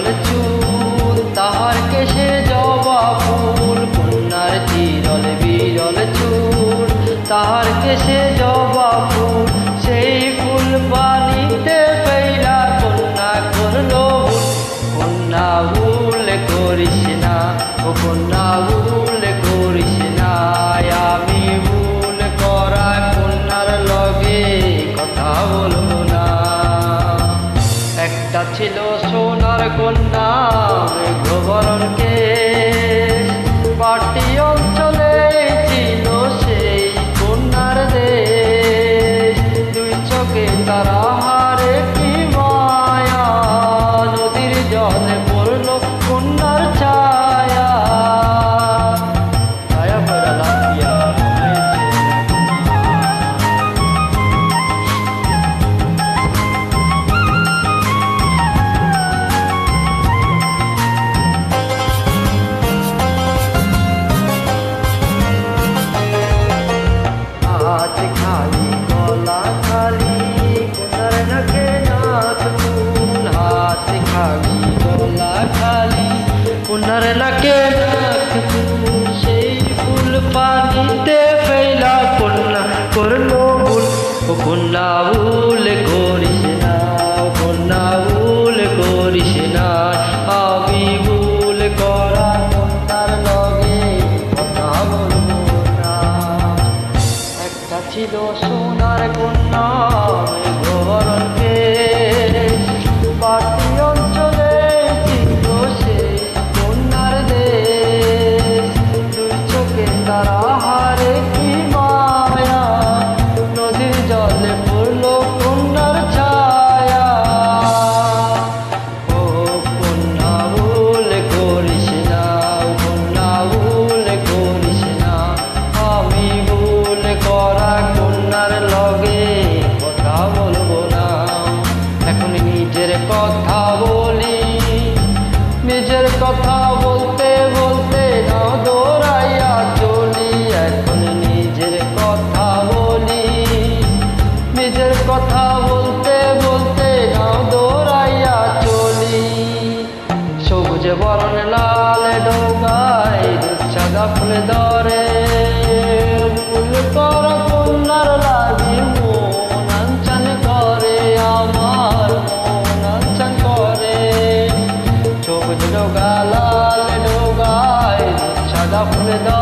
উজ্জ্বল চুল তাহার কেশে জবা ফুল কন্যার চিরল বিরল চুল তাহার কেশে জবা ফুল। করল ভুল ও কন্যা ভুল করিস না কন্যা ভুল করিস না। আমি ভুল করা তার লগে কথা একটা ছিল সোনার কন্যা ঘরকে 能够